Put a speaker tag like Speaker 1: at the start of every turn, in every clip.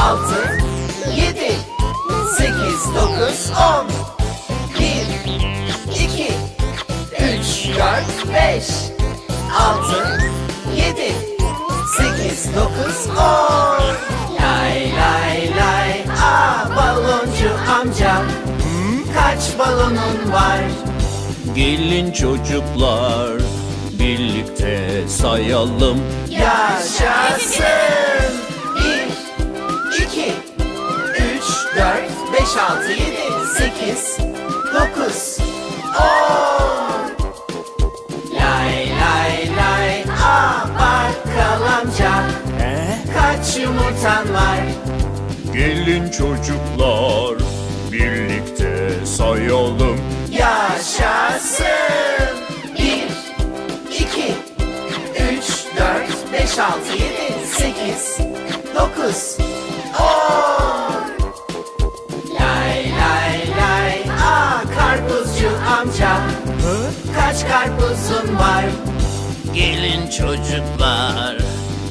Speaker 1: altı, yedi, sekiz, dokuz, on. Bir, iki, üç, dört, beş, altı, yedi, sekiz, dokuz, on. Lay lay lay, aa baloncu amcam. Kaç balonun var?
Speaker 2: Gelin çocuklar birlikte sayalım
Speaker 1: Yaşasın. 5, 6, 7, 8, 9, 10 Lay lay lay Aa bakkal amca Kaç yumurtan var?
Speaker 2: Gelin çocuklar Birlikte sayalım
Speaker 1: Yaşasın 1, 2, 3, 4, 5, 6, 7, 8,
Speaker 2: 9 çocuklar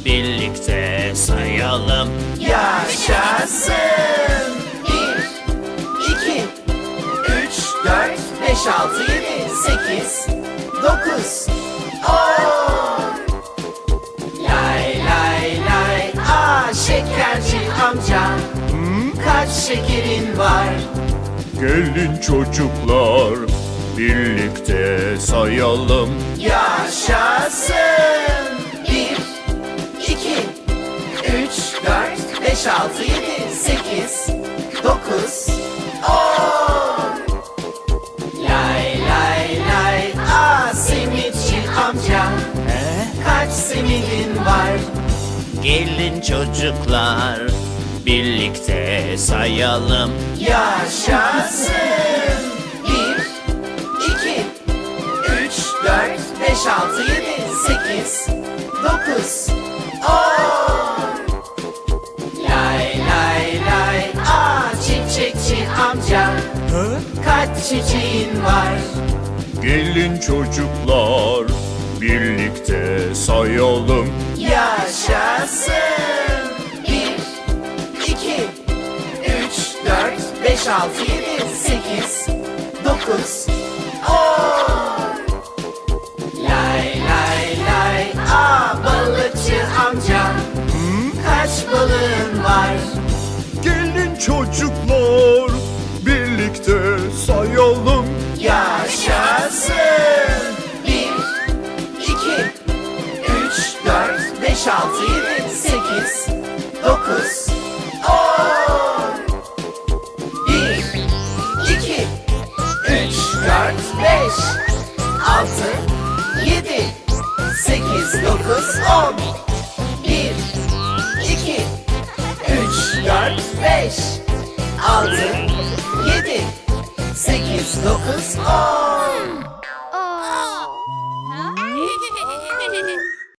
Speaker 2: birlikte sayalım
Speaker 1: Yaşasın. Bir, iki, üç, dört, beş, altı, yedi, sekiz, dokuz, on. Lay lay lay, aa şekerci amca. Kaç şekerin var?
Speaker 2: Gelin çocuklar birlikte sayalım
Speaker 1: Yaşasın. Beş, altı, yedi, sekiz, dokuz, on. Lay lay lay, aa simitçi amca. Kaç simidin var?
Speaker 2: Gelin çocuklar birlikte sayalım
Speaker 1: Yaşasın. Bir, iki, üç, dört, beş, altı, yedi, sekiz, dokuz, Kaç çiçeğin var?
Speaker 2: Gelin çocuklar birlikte sayalım
Speaker 1: Yaşasın. Bir, iki, üç, dört, beş, altı, yedi, sekiz, dokuz, on. Lay lay lay, aa balıkçı amca. Kaç balığın var?
Speaker 2: Gelin çocuklar sayalım
Speaker 1: Yaşasın. Bir, iki, üç, dört, beş, altı, yedi, sekiz, dokuz, on. Bir, iki, üç, dört, beş, altı, yedi, sekiz, dokuz, on. Bir, iki, üç, dört, beş, altı, yedi, sekiz, dokuz, on.